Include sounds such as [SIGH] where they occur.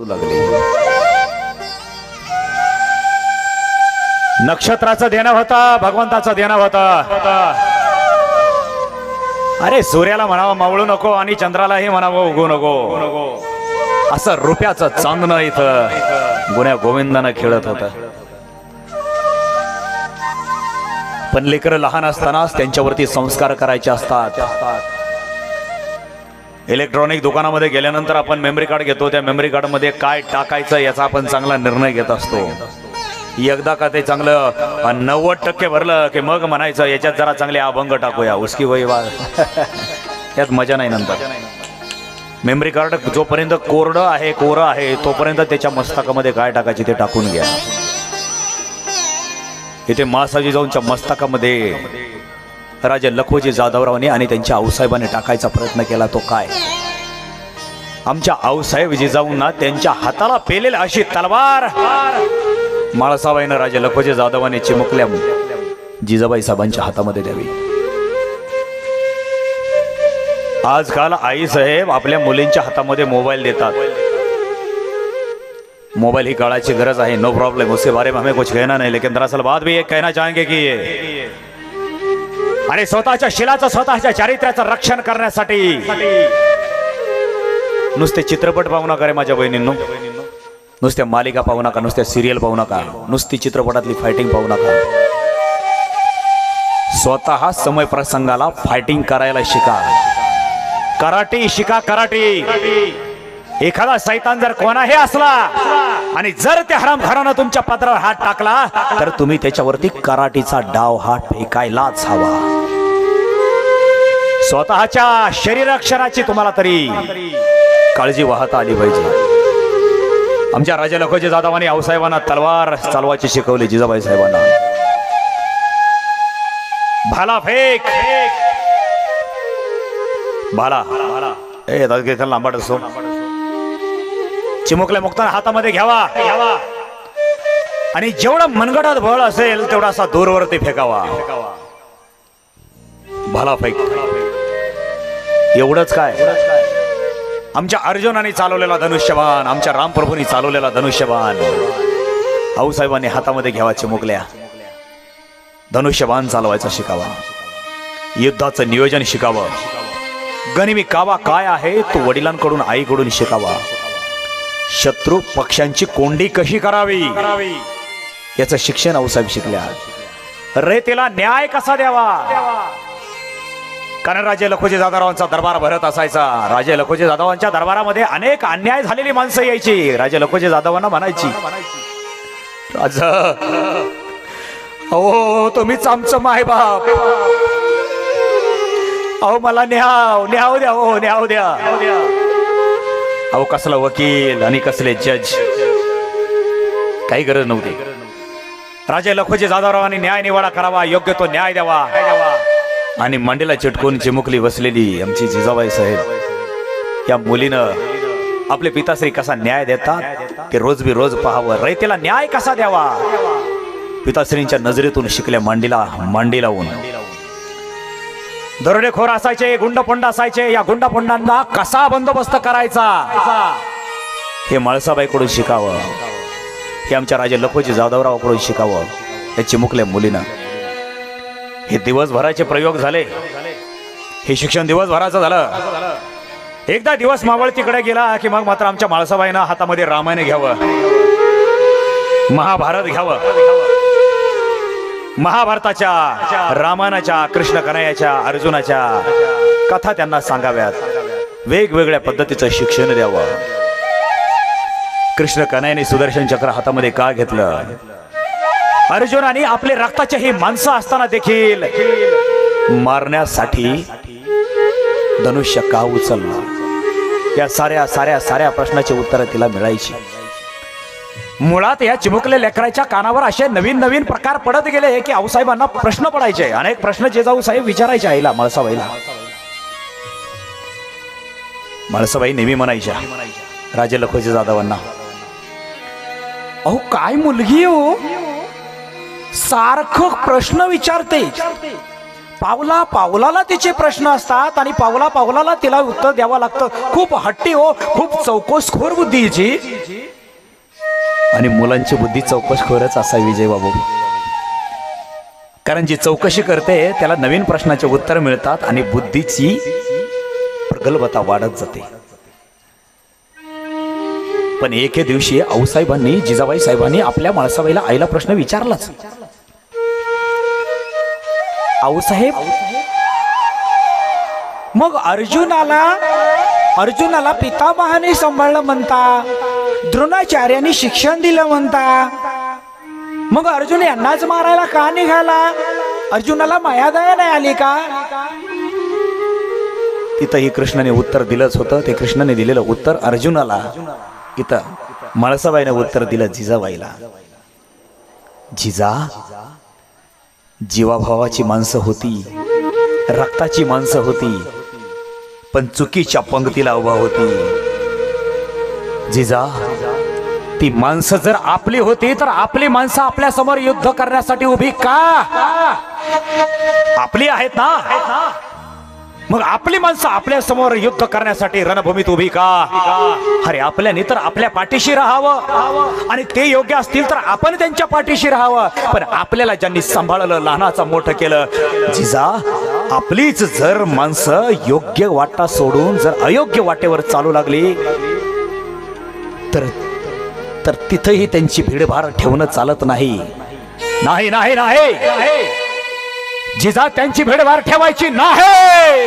लागली. नक्षत्राचं देणं होता भगवंताचा देणं होता. अरे सूर्याला म्हणावं मावळू नको आणि चंद्रालाही म्हणावं उगू नको. असं रुपयाचं चांदणं इथं गुण्या गोविंदानं खेळत होत. पण लेकरं लहान असतानाच त्यांच्यावरती संस्कार करायचे असतात. इलेक्ट्रॉनिक दुकानामध्ये गेल्यानंतर आपण मेमरी कार्ड घेतो. त्या मेमरी कार्डमध्ये काय टाकायचं याचा आपण चांगला निर्णय घेत असतो. एकदा का ते चांगलं नव्वद टक्के भरलं की मग म्हणायचं याच्यात जरा चांगले अभंग टाकूया. उसकी वही वा [LAUGHS] यात मजा नाही नंतर. मेमरी कार्ड जोपर्यंत कोरडं आहे कोरं आहे तोपर्यंत त्याच्या मस्तकामध्ये काय टाकायचे ते टाकून घ्या. इथे मासाजी जाऊनच्या मस्तकामध्ये राजा लखोजी जाधवरावने आणि त्यांच्या आऊसाहेबाने टाकायचा प्रयत्न केला तो काय? आमच्या आऊसाहेब जिजाऊंना त्यांच्या हाताला पेलेल अशी तलवार. माळसाबाईनं राजा लखोजी जाधवाने चिमुकल्या. जिजाबाई साहेबांच्या हातामध्ये द्यावी. आजकाल आई साहेब आपल्या मुलींच्या हातामध्ये मोबाईल देतात. मोबाइल ही काळाची गरज आहे नो प्रॉब्लम. उसके बारे में हमें कुछ कहना नहीं लेकिन दरअसल बात भी एक कहना चाहेंगे कि ये आणि स्वतःच्या शिलाचं स्वतःच्या चारित्र्याचं रक्षण करण्यासाठी. नुसते चित्रपट पाहू नका रे माझ्या बहिणींनो. नुसत्या मालिका पाहू नका नुसत्या सिरियल पाहू नका. नुसती चित्रपटातली फायटिंग पाहू नका. स्वतः समय प्रसंगाला फायटिंग करायला शिका. कराटी शिका कराटी. एखादा सैतान जर कोणाही असला आणि जर त्या हरामखोरानं तुमच्या पत्रावर हात टाकला तर तुम्ही त्याच्यावरती कराटीचा डाव हात फेकायलाच हवा. स्वतःच्या शरीराक्षराची तुम्हाला तरी काळजी वाहता आली पाहिजे. आमच्या राजा लखोजी जाधवांनी आऊसाहेबांना तलवार चालवायची शिकवली जिजाबाई साहेबांना. भाला फेक. भाला. ए दादा लांबट असतो हो. चिमुकल्या मुक्ताना हातामध्ये घ्यावा. घ्यावा. आणि जेवढं मनगटात बळ असेल तेवढा असा दूरवरती फेकावा. भाला फेक. एवढंच काय? आमच्या अर्जुनाने चालवलेला धनुष्यबाण आमच्या रामप्रभूंनी चालवलेला धनुष्यबाण. आऊसाहेबांनी हातामध्ये घ्यावा चिमुकल्या. धनुष्यबाण चालवायचा शिकावा. युद्धाचं नियोजन शिकावं. गनिमी कावा काय आहे तो वडिलांकडून आईकडून शिकावा. शत्रू पक्षांची कोंडी कशी करावी? याचं शिक्षण औसाहेब शिकल्या. रयतेला न्याय कसा द्यावा? कारण राजे लखोजी जाधवरावांचा दरबार भरत असायचा. राजे लखोजी जाधवांच्या दरबारामध्ये अनेक अन्याय झालेली माणसं यायची. राजे लखोजी जाधवांना म्हणायची राजा अहो तुम्हीच आमचं मायबाप. अहो मला न्याव न्याव द्या हो न्याव द्या. अहो कसला वकील आणि कसले जज? काही गरज नव्हती. राजे लखोजी जाधवरावांनी न्याय निवाडा करावा योग्य तो न्याय द्यावा. आणि मांडीला चिटकून चिमुकली बसलेली आमची जिजाबाई साहेब या मुलीनं आपले पिताश्री कसा न्याय देतात ते रोज बी रोज पाहावं. रयतेला न्याय कसा द्यावा? पिताश्रींच्या नजरेतून शिकल्या मांडीला मांडी लावून. दरोडेखोर असायचे गुंडपुंड असायचे. या गुंडपुंडांना कसा बंदोबस्त करायचा? हे माळसाबाईकडून शिकावं. हे आमच्या राजे लखोजी जाधवरावाकडून शिकावं. या चिमुकल्या मुलीनं. हे दिवसभराचे प्रयोग झाले. हे शिक्षण दिवसभराचं झालं. एकदा दिवस मावळतीकडे गेला की मग मात्र आमच्या माळसाबाईनं हातामध्ये रामायण घ्यावं. महाभारत घ्यावं. महाभारताच्या रामायणाच्या कृष्ण कन्हैयाच्या अर्जुनाच्या कथा त्यांना सांगाव्यात. वेगवेगळ्या पद्धतीचं शिक्षण द्यावं. कृष्ण कन्हैयाने सुदर्शन चक्र हातामध्ये का घेतलं? अर्जुनाने आपले रक्ताचे ही माणसं असताना देखील मारण्यासाठी धनुष्य का उचललं? या साऱ्या साऱ्या साऱ्या प्रश्नाची उत्तरं तिला मिळायची. मुळात या चिमुकल्या लेकराच्या कानावर असे नवीन नवीन प्रकार पडत गेले की आऊसाहेबांना प्रश्न पडायचे. अनेक प्रश्न जेजाऊ साहेब विचारायचे आईला माळसाबाईला. माळसाबाई नेहमी म्हणायच्या राजे लखोजी जाधवांना अहो काय मुलगी हो? सारखं प्रश्न विचारते. पावला पावलाला तिचे प्रश्न असतात आणि पावला पावलाला तिला उत्तर द्यावं लागतं. खूप हट्टी हो खूप चौकोसखोर बुद्धी आणि मुलांची बुद्धी चौकसखोरच असावी विजय बाबू. कारण जी चौकशी करते त्याला नवीन प्रश्नाचे उत्तर मिळतात आणि बुद्धीची प्रगल्भता वाढत जाते. पण एके दिवशी आऊसाहेबांनी जिजाबाई साहेबांनी आपल्या माळसाबाईला आईला प्रश्न विचारलाच. आऊसाहेब मग अर्जुनाला अर्जुनाला पितामहाने सांभाळलं म्हणता. द्रोणाचार्यांनी शिक्षण दिलं म्हणता. मग अर्जुन यांनाच मारायला का निघाला? अर्जुनाला मायादया नाही आली का? तिथंही कृष्णाने उत्तर दिलंच होतं. ते कृष्णाने दिलेलं उत्तर अर्जुनाला. इथं मळसाबाईने उत्तर दिलं जिजाबाईला. जिजा जीवाभावाची माणसं होती रक्ताची माणसं होती पण चुकीच्या पंक्तीला उभा होती. जिजा ती माणसं जर आपली होती तर आपली माणसं आपल्यासमोर युद्ध करण्यासाठी उभी का? आपली आहेत ना? मग आपली माणसं आपल्यासमोर युद्ध करण्यासाठी रणभूमीत उभी का? अरे आपल्याने तर आपल्या पाठीशी राहावं. आणि ते योग्य असतील तर आपण त्यांच्या पाठीशी राहावं. पण आपल्याला ज्यांनी सांभाळलं लहानाचं मोठं केलं जिजा आपलीच जर माणसं योग्य वाटा सोडून जर अयोग्य वाटेवर चालू लागली तर तर तिथंही त्यांची भीडभार ठेवणं चालत नाही. नाही नाही नाही. जिजा त्यांची भीडभाड ठेवायची नाही.